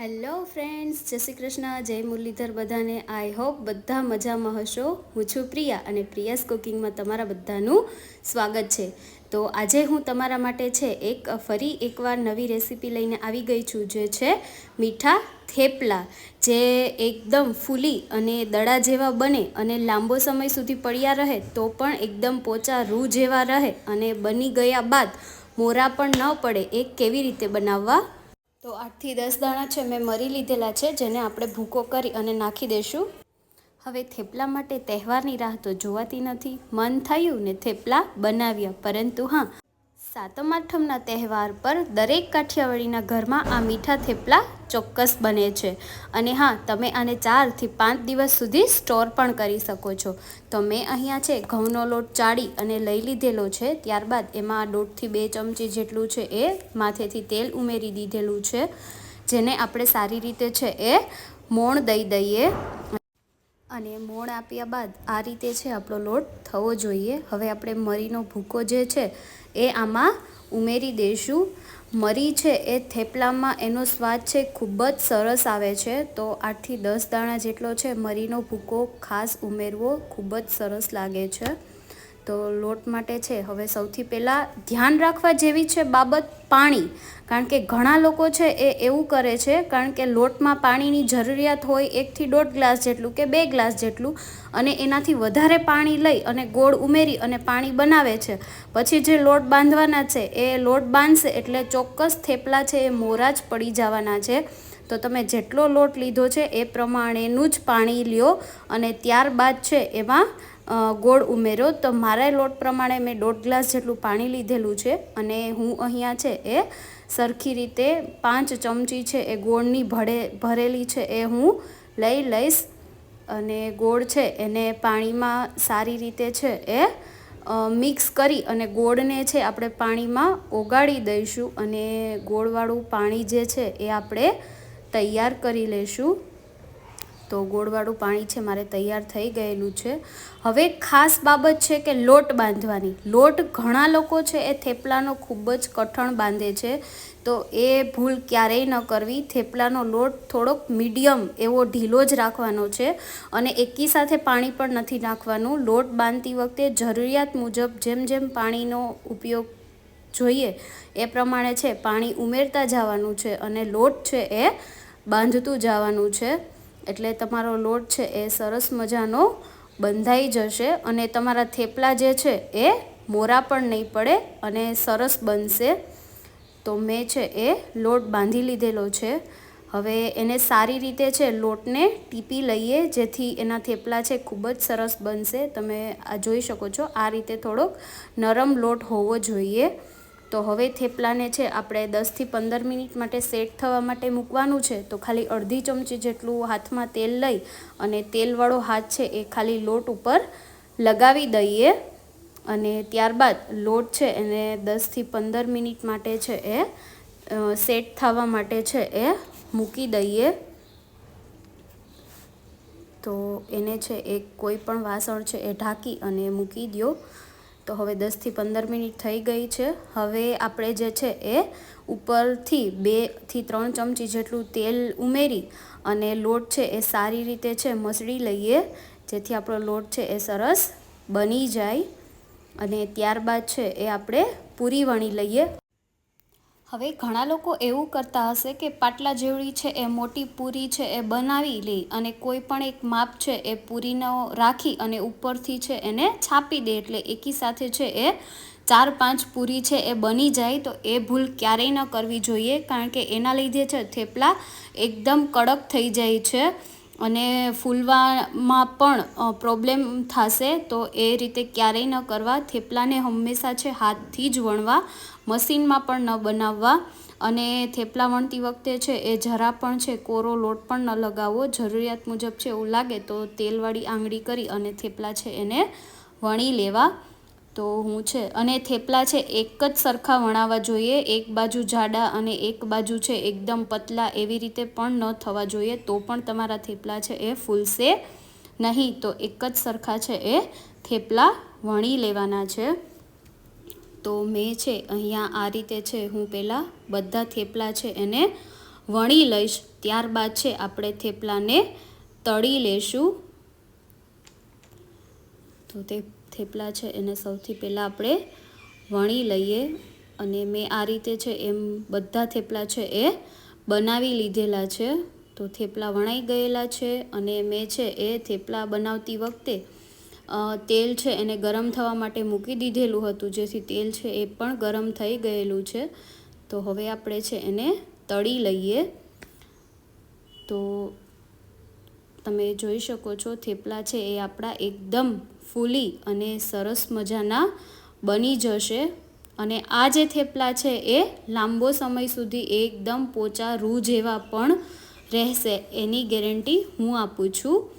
Hello friends જય શ્રી કૃષ્ણ. જય મુરલીધર બધાને. આઈ હોપ બધા મજામાં હશો. હું છું પ્રિયા અને પ્રિયાસ કુકિંગમાં તમારા બધાનું સ્વાગત છે. તો આજે હું તમારા માટે છે એક, ફરી એકવાર નવી રેસીપી લઈને આવી ગઈ છું, જે છે મીઠા થેપલા. જે એકદમ ફૂલી અને દડા જેવા બને અને લાંબો સમય સુધી પડ્યા રહે તો પણ એકદમ પોચા રૂ જેવા રહે અને બની ગયા બાદ મોરા પણ ન પડે. એ કેવી રીતે બનાવવા? તો આઠથી દસ દાણા છે, મેં મરી લીધેલા છે, જેને આપણે ભૂકો કરી અને નાખી દઈશું હવે થેપલા માટે તહેવારની રાહ તો જોવાતી નથી. મન થયું ને થેપલા બનાવ્યા, પરંતુ હા સાતમ આઠમના તહેવાર પર દરેક કાઠિયાવાડીના ઘરમાં આ મીઠા થેપલા ચોક્કસ બને છે. અને હા, તમે આને ચારથી પાંચ દિવસ સુધી સ્ટોર પણ કરી શકો છો. તો મેં અહીંયા છે ઘઉંનો લોટ ચાળી અને લઈ લીધેલો છે. ત્યારબાદ એમાં દોઢથી બે ચમચી જેટલું છે એ માથેથી તેલ ઉમેરી દીધેલું છે. જેને આપણે સારી રીતે છે એ મોણ દઈ દઈએ. અને મોણ આપ્યા બાદ આ રીતે છે આપણો લોટ થવો જોઈએ. હવે આપણે મરીનો ભૂકો જે છે એ આમાં ઉમેરી દઈશું. મરી છે એ થેપલામાં એનો સ્વાદ છે ખૂબ જ સરસ આવે છે. તો આઠથી દસ દાણા જેટલો છે મરીનો ભૂકો ખાસ ઉમેરવો ખૂબ જ સરસ લાગે છે. તો લોટ માટે છે, હવે સૌથી પહેલાં ધ્યાન રાખવા જેવી છે બાબત પાણી. કારણ કે ઘણા લોકો છે એ એવું કરે છે, કારણ કે લોટમાં પાણીની જરૂરિયાત હોય એકથી દોઢ ગ્લાસ જેટલું કે બે ગ્લાસ જેટલું, અને એનાથી વધારે પાણી લઈ અને ગોળ ઉમેરી અને પાણી બનાવે છે. પછી જે લોટ બાંધવાના છે, એ લોટ બાંધશે એટલે ચોક્કસ થેપલા છે એ મોરા જ પડી જવાના છે. તો તમે જેટલો લોટ લીધો છે એ પ્રમાણેનું જ પાણી લ્યો અને ત્યારબાદ છે એમાં ગોળ ઉમેરો. તો મારા લોટ પ્રમાણે મેં દોઢ ગ્લાસ જેટલું પાણી લીધેલું છે અને હું અહીંયા છે એ સરખી રીતે પાંચ ચમચી છે એ ગોળની ભળે, ભરેલી છે એ હું લઈ લઈશ. અને ગોળ છે એને પાણીમાં સારી રીતે છે એ મિક્સ કરી અને ગોળને છે આપણે પાણીમાં ઓગાળી દઈશું અને ગોળવાળું પાણી જે છે એ આપણે તૈયાર કરી લઈશું. તો ગોળવાળું પાણી છે, મારે તૈયાર થઈ ગયેલું છે. હવે ખાસ બાબત છે કે લોટ બાંધવાની. લોટ ઘણા લોકો છે, એ થેપલાનો ખૂબ જ કઠણ બાંધે છે. તો એ ભૂલ ક્યારેય ન કરવી. થેપલાનો લોટ થોડોક મીડિયમ એવો ઢીલો જ રાખવાનો છે અને એકી સાથે પાણી પણ નથી નાખવાનું. લોટ બાંધતી વખતે જરૂરિયાત મુજબ જેમ જેમ પાણીનો ઉપયોગ જોઈએ, એ પ્રમાણે છે, પાણી ઉમેરતા જવાનું છે અને લોટ છે, એ બાંધતું જવાનું છે. એટલે તમારો લોટ છે એ સરસ મજાનો બંધાઈ જશે અને તમારા થેપલા જે છે એ મોરા પણ નહીં પડે અને સરસ બનશે. તો મેં છે એ લોટ બાંધી લીધેલો છે. હવે એને સારી રીતે છે લોટને ટીપી લઈએ, જેથી એના થેપલા છે ખૂબ જ સરસ બનશે. તમે આ જોઈ શકો છો, આ રીતે થોડોક નરમ લોટ હોવો જોઈએ. તો હવે થેપલાને છે, આપણે દસથી પંદર મિનિટ માટે સેટ થવા માટે મૂકવાનું છે, તો ખાલી અડધી ચમચી જેટલું હાથમાં તેલ લઈ અને તેલવાળો હાથ છે, એ ખાલી લોટ ઉપર લગાવી દઈએ. અને ત્યારબાદ લોટ છે, એને દસથી પંદર મિનિટ માટે છે, એ સેટ થવા માટે છે, એ મૂકી દઈએ. તો એને છે એક કોઈ પણ વાસણ છે, એ ઢાંકી અને મૂકી દો તો હવે દસથી પંદર મિનિટ થઈ ગઈ છે. હવે આપણે જે છે એ ઉપરથી બેથી ત્રણ ચમચી જેટલું તેલ ઉમેરી અને લોટ છે એ સારી રીતે છે મસળી લઈએ, જેથી આપણો લોટ છે એ સરસ બની જાય અને ત્યારબાદ છે એ આપણે પૂરી વણી લઈએ. હવે ઘણા લોકો એવું કરતા હશે કે પાટલા જેવડી છે એ મોટી પૂરી છે એ બનાવી લે અને કોઈ પણ એક માપ છે એ પૂરીનો રાખી અને ઉપરથી છે એને છાપી દે એટલે એકી સાથે છે એ ચાર પાંચ પૂરી છે એ બની જાય તો એ ભૂલ ક્યારેય ન કરવી જોઈએ કારણ કે એના લીધે છે થેપલા એકદમ કડક થઈ જાય છે. અને ફૂલવામાં પણ પ્રોબ્લેમ થશે તો એ રીતે ક્યારેય ન કરવા. થેપલાને હંમેશા છે હાથથી જ વણવા, મશીનમાં પણ ન બનાવવા. અને થેપલા વણતી વખતે છે એ જરા પણ છે, કોરો લોટ પણ ન લગાવવો. જરૂરિયાત મુજબ છે એવું લાગે તો તેલવાળી આંગળી કરી અને થેપલા છે એને વણી લેવા. તો હું છે, અને થેપલા છે એક જ સરખા વણાવવા જોઈએ. એક બાજુ જાડા અને એક બાજુ છે એકદમ પતલા એવી રીતે પણ ન થવા જોઈએ. તો પણ તમારા થેપલા છે એ ફૂલશે નહીં. તો એક જ સરખા છે એ થેપલા વણી લેવાના છે. તો મેં છે અહીંયા આ રીતે છે હું પહેલાં બધા થેપલા છે એને વણી લઈશ. ત્યારબાદ છે આપણે થેપલાને તળી લેશું. તો તે થેપલા છે, એને સૌથી પહેલાં આપણે વણી લઈએ અને મેં આ રીતે છે એમ બધા થેપલા છે એ બનાવી લીધેલા છે. તો થેપલા વણાઈ ગયેલા છે અને મેં છે એ થેપલા બનાવતી વખતે તેલ છે એને ગરમ થવા માટે મૂકી દીધેલું હતું, જેથી તેલ છે એ પણ ગરમ થઈ ગયેલું છે. તો હવે આપણે છે એને તળી લઈએ. તો તમે જોઈ શકો છો થેપલા છે એ આપણા એકદમ ફૂલી અને સરસ મજાના બની જશે. અને આ જે થેપલા છે એ લાંબો સમય સુધી એકદમ પોચા રૂ જેવા પણ રહેશે, એની ગેરંટી હું આપું છું.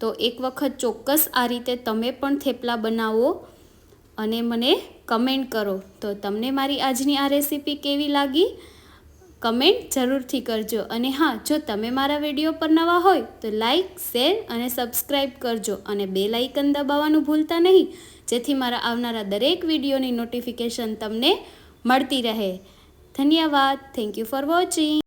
તો એક વખત ચોક્કસ આ રીતે તમે પણ થેપલા બનાવો અને મને કમેન્ટ કરો. તો તમને મારી આજની આ રેસીપી કેવી લાગી? કમેન્ટ જરૂરથી કરજો. અને હા, જો તમે મારા વીડિયો પર નવા હોય, તો લાઇક શેર અને સબસ્ક્રાઈબ કરજો અને બે લાઇકન દબાવવાનું ભૂલતા નહીં, જેથી મારા આવનારા દરેક વિડીયોની નોટિફિકેશન તમને મળતી રહે. ધન્યવાદ. Thank you for watching